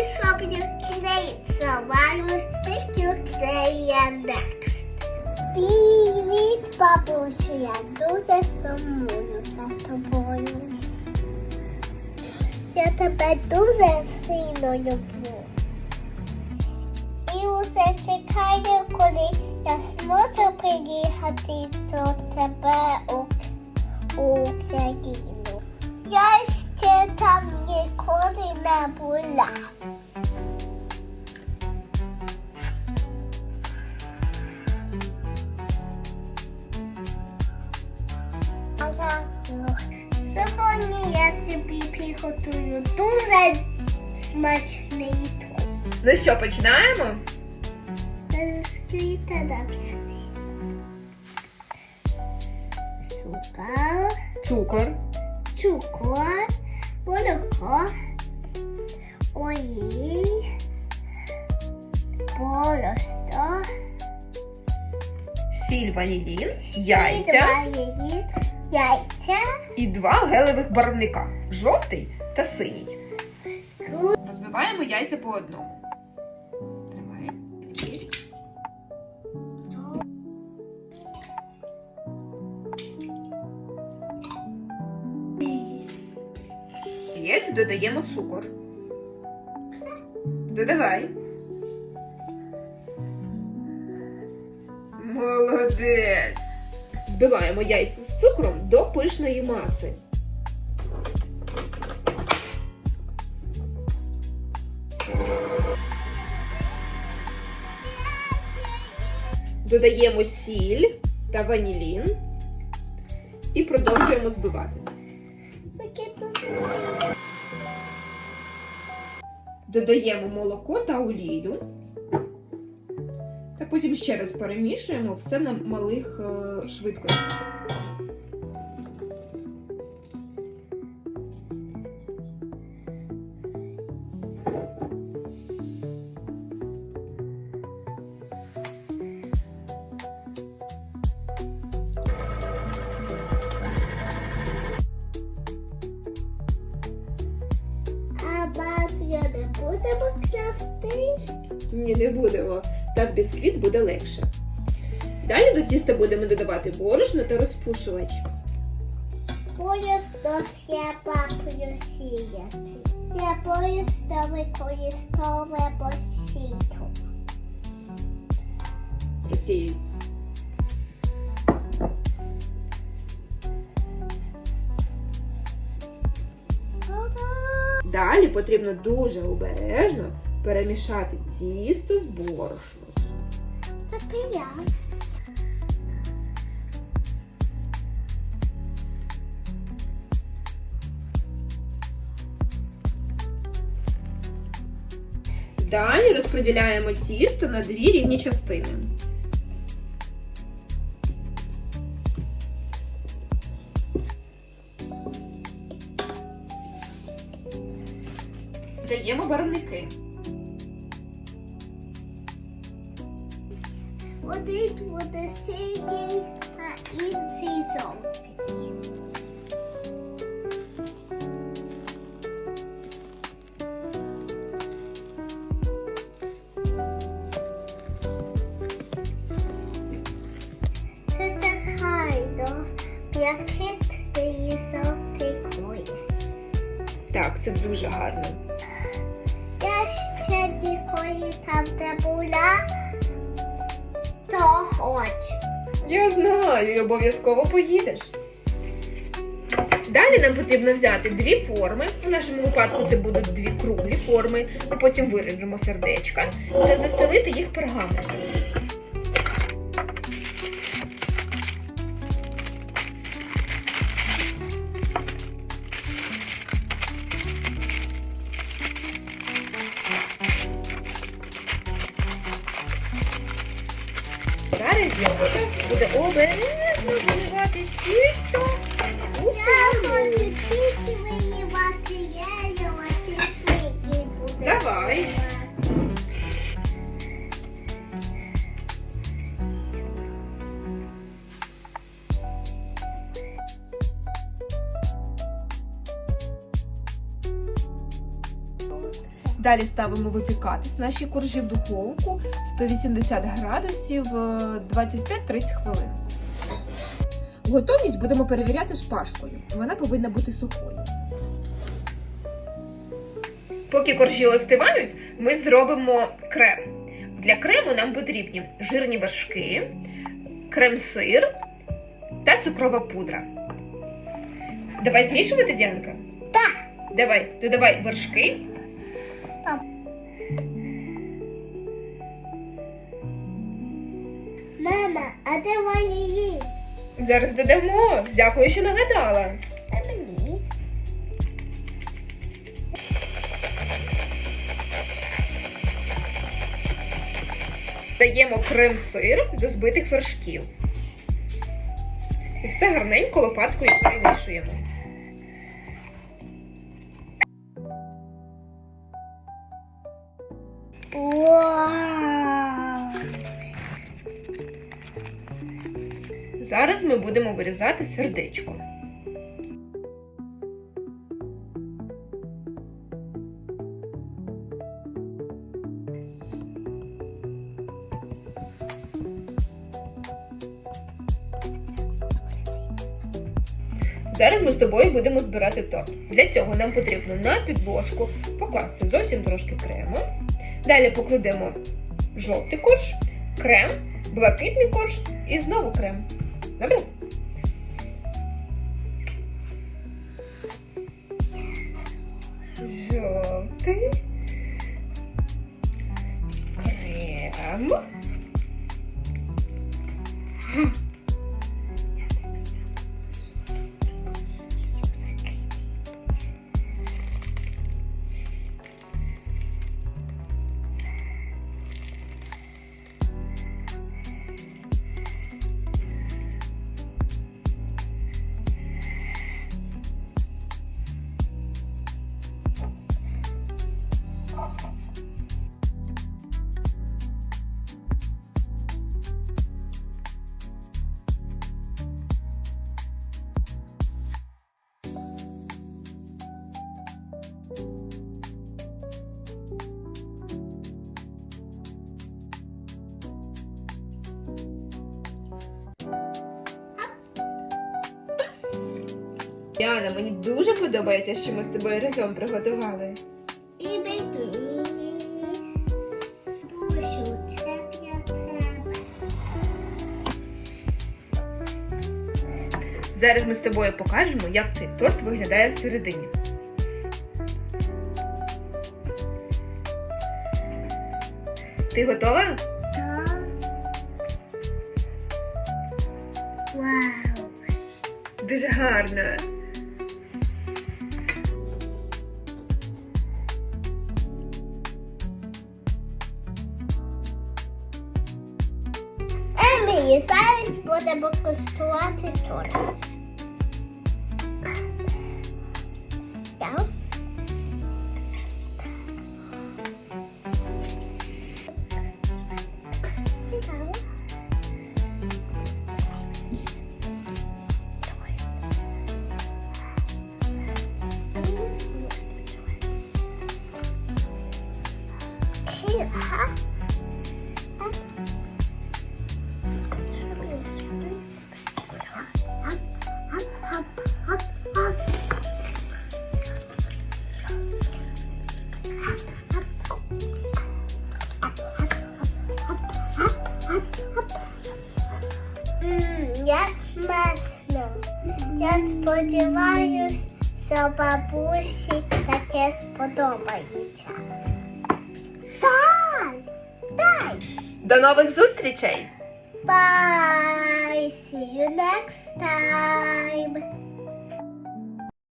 Please be your plates around will speak your today and next. We need bubbles here. Those are some monos at the boils. a about do are seen on your board. You said to kind of collie that's most pretty happy to tebe och, och Gino. Jag ska ta med kolina bullar. Смачний торт. Ну що, починаємо? Сквіта написати. Цукор, Цукор, цукор, молоко, олій, борошно, сіль, ванілін, яйця ванілін, яйця, і два гелевих барвника жовтий та синій. Розбиваємо яйця по одному. Тримай. В Яйця додаємо цукор. Додавай. Молодець. Збиваємо яйця з цукром до пишної маси. Додаємо сіль та ванілін і продовжуємо збивати. Додаємо молоко та олію. Та потім ще раз перемішуємо все на малих е, швидкостях. Ні, не будемо. Так бісквіт буде легше. Далі до тіста будемо додавати борошно та розпушувач. Поїзд я папою сіяти. Я поїзд використовуємо посіту. Просіюй. Далі потрібно дуже обережно перемішати тісто з борошном. Так і я. Далі розподіляємо тісто на дві рівні частини. Даємо барвники. Один буде синій, а інший жовтий. Це так гарно. Блакитний і жовтий колір. Так, це дуже гарно. Ще ніколи там не була, то хоч. Я знаю, і обов'язково поїдеш. Далі нам потрібно взяти дві форми. У нашому випадку це будуть дві круглі форми. Ми потім виріжемо сердечка та застелити їх пергаментом. Буде обережно виливати тісто Я хочу тільки виливати, я його сині буде. Давай. Далі ставимо випікатись наші коржі в духовку 180 градусів е, 25-30 хвилин. Готовність будемо перевіряти шпажкою. Вона повинна бути сухою. Поки коржі остивають, ми зробимо крем. Для крему нам потрібні жирні вершки, крем-сир та цукрова пудра. Давай змішувати, Діанка? Так. Давай, додавай вершки. Мама, а де ванілі? Зараз додамо. Дякую, що нагадала. А мені? Даємо крем-сир до збитих вершків. І все гарненько лопаткою перемішуємо. Зараз ми будемо вирізати сердечко. Зараз ми з тобою будемо збирати торт. Для цього нам потрібно на підложку покласти зовсім трошки крему. Далі покладемо жовтий корж, крем, блакитний корж і знову крем. Добре? Жовтий. Крем. Діана, мені дуже подобається, що ми з тобою разом приготували. І мені. Бусю, це для тебе. Зараз ми з тобою покажемо, як цей торт виглядає всередині. Ти готова? Так. Вау! Дуже гарно. Емілі, зараз будемо куштувати торт. Смачно. Я сподіваюся, що бабусі таке сподобається. Дай! Дай! До нових зустрічей! Bye. See you next time.